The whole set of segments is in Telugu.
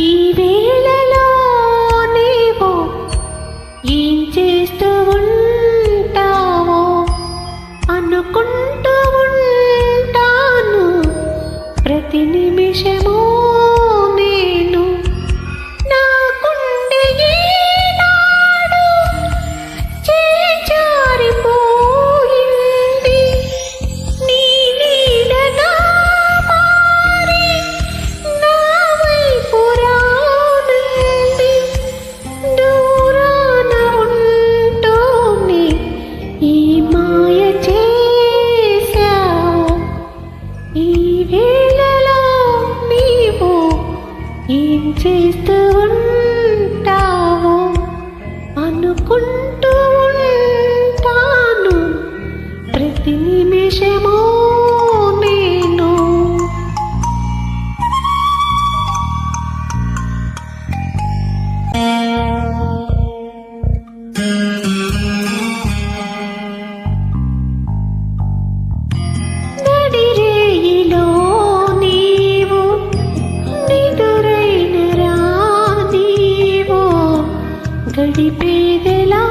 ఈ వేళ ఏం చేస్తూ ఉన్నా గడిపేదెలా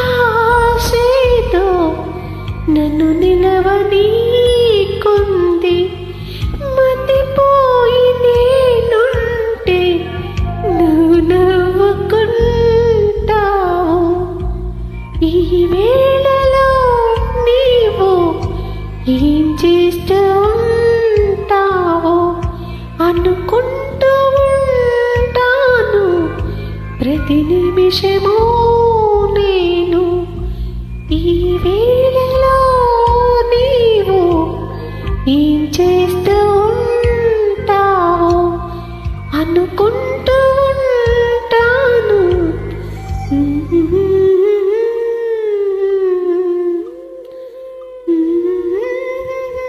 ఆశతో నన్ను నిలవని కొంది మతిపోయి ఈ ఏం అనుకుంటూ ఉంటాను. ప్రతి నిమిషము